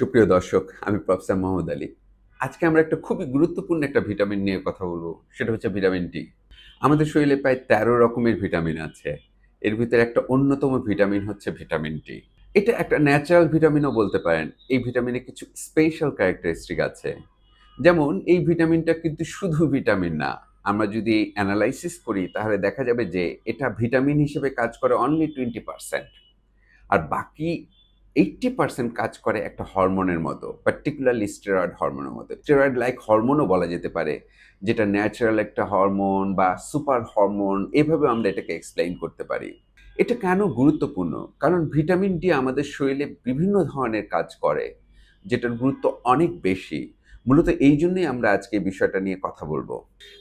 সুপ্রিয় দর্শক, আমি প্রফেসর মোহাম্মদ আলী। আজকে আমরা একটা খুবই গুরুত্বপূর্ণ একটা ভিটামিন নিয়ে কথা বলব, সেটা হচ্ছে ভিটামিন ডি আমাদের শরীরে প্রায় তেরো রকমের ভিটামিন আছে। এর ভিতরে একটা অন্যতম ভিটামিন হচ্ছে ভিটামিন ডি এটা একটা ন্যাচারাল ভিটামিনও বলতে পারেন। এই ভিটামিনে কিছু স্পেশাল ক্যারেক্টারিস্টিক আছে। যেমন, এই ভিটামিনটা কিন্তু শুধু ভিটামিন না। আমরা যদি অ্যানালাইসিস করি, তাহলে দেখা যাবে যে এটা ভিটামিন হিসেবে কাজ করে অনলি টোয়েন্টি পার্সেন্ট আর বাকি এইটটি পার্সেন্ট কাজ করে একটা হরমোনের মতো পার্টিকুলারলি স্টেরয়েড হরমোনের মতো। স্টেরয়েড লাইক হরমোনও বলা যেতে পারে, যেটা ন্যাচারাল একটা হরমোন বা সুপার হরমোন, এভাবে আমরা এটাকে এক্সপ্লেইন করতে পারি। এটা কেন গুরুত্বপূর্ণ? কারণ ভিটামিন ডি আমাদের শরীরে বিভিন্ন ধরনের কাজ করে, যেটার গুরুত্ব অনেক বেশি। মূলত এই জন্যই আমরা আজকে বিষয়টা নিয়ে কথা বলব।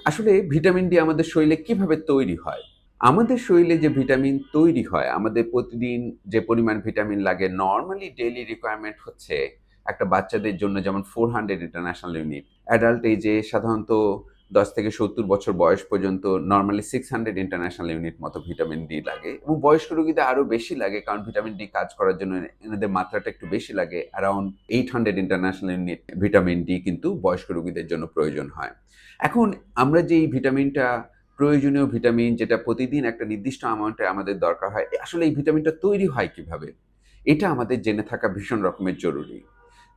আসলে ভিটামিন ডি আমাদের শরীরে কীভাবে তৈরি হয়? আমাদের শরীরে যে ভিটামিন তৈরি হয়, আমাদের প্রতিদিন যে পরিমাণ ভিটামিন লাগে নর্মালি ডেইলি রিকোয়ারমেন্ট হচ্ছে একটা বাচ্চাদের জন্য যেমন four hundred international unit adult এজে সাধারণত দশ থেকে সত্তর বছর বয়স পর্যন্ত normally six hundred international unit মতো ভিটামিন ডি লাগে এবং বয়স্ক রোগীদের আরও বেশি লাগে কারণ ভিটামিন ডি কাজ করার জন্য এনাদের মাত্রাটা একটু বেশি লাগে around eight hundred international unit vitamin D কিন্তু বয়স্ক রোগীদের জন্য প্রয়োজন হয়। এখন আমরা যে এই ভিটামিনটা প্রয়োজনীয় ভিটামিন যেটা প্রতিদিন একটা নির্দিষ্ট অ্যামাউন্টে আমাদের দরকার হয়। আসলে এই ভিটামিনটা তৈরি হয় কীভাবে? এটা আমাদের জেনে থাকা ভীষণ রকমের জরুরি।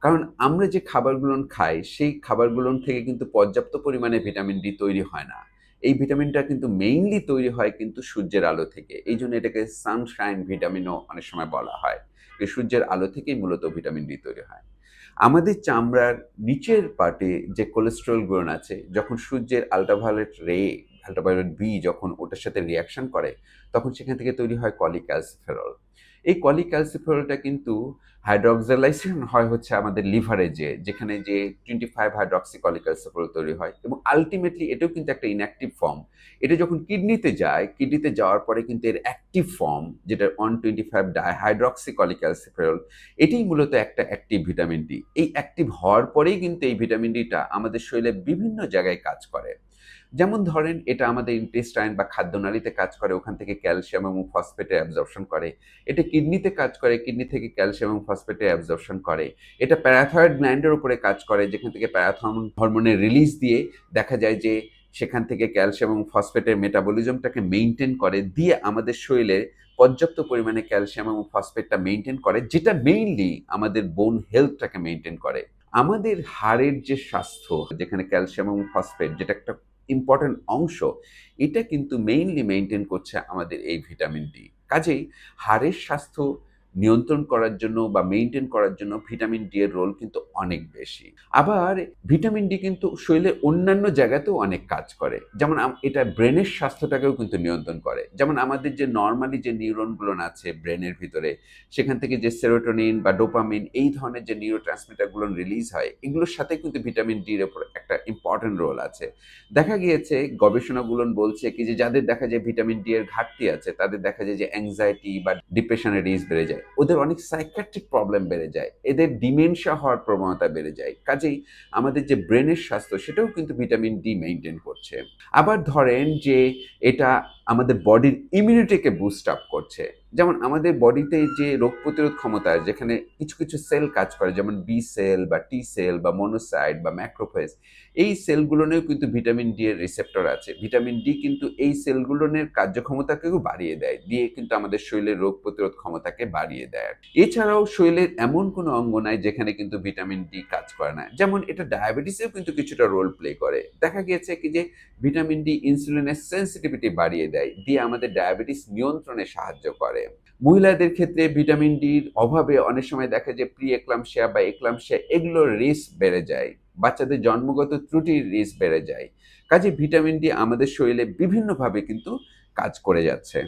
কারণ আমরা যে খাবারগুলো খাই, সেই খাবারগুলো থেকে কিন্তু পর্যাপ্ত পরিমাণে ভিটামিন ডি তৈরি হয় না। এই ভিটামিনটা কিন্তু মেইনলি তৈরি হয় কিন্তু সূর্যের আলো থেকে। এই জন্য এটাকে সানশাইন ভিটামিনও অনেক সময় বলা হয়। যে সূর্যের আলো থেকেই মূলত ভিটামিন ডি তৈরি হয়। আমাদের চামড়ার নিচের পার্টে যে কোলেস্ট্রল গ্রহণ আছে, যখন সূর্যের আলট্রাভায়োলেট রে আলট্রাভায়োলেট বি যখন ওটার সাথে রিয়াকশন করে, তখন সেখান থেকে তৈরি হয় কলিক্যালসিফেরল এই কলিক্যালসিফেরলটা কিন্তু হাইড্রোক্সালাইজেশন হয় হচ্ছে আমাদের লিভারে যে, যেখানে যে টোয়েন্টি ফাইভ হাইড্রক্সি কলিক্যালসিফেরল তৈরি হয় এবং আলটিমেটলি এটাও কিন্তু একটা ইনঅ্যাক্টিভ ফর্ম এটা যখন কিডনিতে যায় কিডনিতে যাওয়ার পরে কিন্তু এর অ্যাক্টিভ ফর্ম যেটা one twenty five dihydroxy cholecalciferol এটাই মূলত একটা অ্যাক্টিভ ভিটামিন ডি এই অ্যাক্টিভ হওয়ার পরেই কিন্তু এই ভিটামিন ডিটা আমাদের শরীরে বিভিন্ন জায়গায় কাজ করে। যেমন ধরেন এটা আমাদের ইন্টেস্টাইন বা খাদ্যনালীতে কাজ করে, ওখান থেকে ক্যালসিয়াম এবং ফসফেটের অ্যাবজর্পশন করে। এটা কিডনিতে কাজ করে কিডনি থেকে ক্যালসিয়াম এবং ফসফেটের অ্যাবজর্পশন করে। এটা প্যারাথয়েড গ্ল্যান্ডের উপরে কাজ করে, যেখান থেকে প্যারাথর্মন হরমোনের রিলিজ দিয়ে দেখা যায় যে সেখান থেকে ক্যালসিয়াম এবং ফসফেটের মেটাবলিজমটাকে মেনটেন করে, দিয়ে আমাদের শরীরে পর্যাপ্ত পরিমাণে ক্যালসিয়াম এবং ফসফেটটা মেনটেন করে, যেটা মেইনলি আমাদের বোন হেলথটাকে মেনটেন করে। আমাদের হাড়ের যে স্বাস্থ্য, যেখানে ক্যালসিয়াম এবং ফসফেট যেটা একটা ইম্পর্টেন্ট অংশ, এটা কিন্তু মেইনলি মেনটেন করছে আমাদের এই ভিটামিন ডি কাজেই হাড়ের স্বাস্থ্য নিয়ন্ত্রণ করার জন্য বা মেনটেন করার জন্য ভিটামিন ডি এর রোল কিন্তু অনেক বেশি। আবার ভিটামিন ডি কিন্তু শরীরের অন্যান্য জায়গাতেও অনেক কাজ করে। যেমন এটা ব্রেনের স্বাস্থ্যটাকেও কিন্তু নিয়ন্ত্রণ করে। যেমন আমাদের যে নর্মালি যে নিউরনগুলো আছে ব্রেনের ভিতরে, সেখান থেকে যে সেরোটোনিন বা ডোপামিন এই ধরনের যে নিউরো রিলিজ হয়, এগুলোর সাথে কিন্তু ভিটামিন ডি ডির ওপর একটা ইম্পর্টেন্ট রোল আছে। দেখা গিয়েছে, গবেষণাগুলো বলছে কি যে যাদের দেখা যায় ভিটামিন ডি এর ঘাটতি আছে, তাদের দেখা যায় যে অ্যাংজাইটি বা ডিপ্রেশনের রিস্ক বেড়ে যায়। ওদের অনেক সাইকাট্রিক প্রবলেম বেড়ে যায়। এদের ডিমেনশিয়া হওয়ার প্রবণতা বেড়ে যায়। কাজেই আমাদের যে ব্রেনের স্বাস্থ্য, সেটাও কিন্তু ভিটামিন ডি মেনটেন করছে। আবার ধরেন যে এটা আমাদের বডির ইমিউনিটিকে বুস্ট আপ করছে। যেমন আমাদের বডিতে যে রোগ প্রতিরোধ ক্ষমতা যেখানে কিছু কিছু সেল কাজ করে, যেমন বি সেল বা টি সেল বা মনোসাইড বা ম্যাক্রোফেজ এই সেলগুলোনেও কিন্তু ভিটামিন ডি এর রিসেপ্টর আছে। ভিটামিন ডি কিন্তু এই সেলগুলোনের কার্যক্ষমতাকেও বাড়িয়ে দেয়, দিয়ে কিন্তু আমাদের শরীরের রোগ প্রতিরোধ ক্ষমতাকে বাড়িয়ে দেয়। এছাড়াও শরীরের এমন কোনো অঙ্গ নাই যেখানে কিন্তু ভিটামিন ডি কাজ করে না। যেমন এটা ডায়াবেটিসেও কিন্তু কিছুটা রোল প্লে করে। দেখা গিয়েছে কি যে ভিটামিন ডি ইনসুলিনের সেন্সিটিভিটি বাড়িয়ে দেয়, দিয়ে আমাদের ডায়াবেটিস নিয়ন্ত্রণে সাহায্য করে। মহিলাদের ক্ষেত্রে ভিটামিন ডির অভাবে অনেক সময় দেখা যায় প্রি একলামশিয়া বা একলামশিয়া এগুলোর রিস্ক বেড়ে যায়। বাচ্চাদের জন্মগত ত্রুটির রিস্ক বেড়ে যায়। কাজে ভিটামিন ডি আমাদের শরীরে বিভিন্নভাবে কিন্তু কাজ করে যাচ্ছে।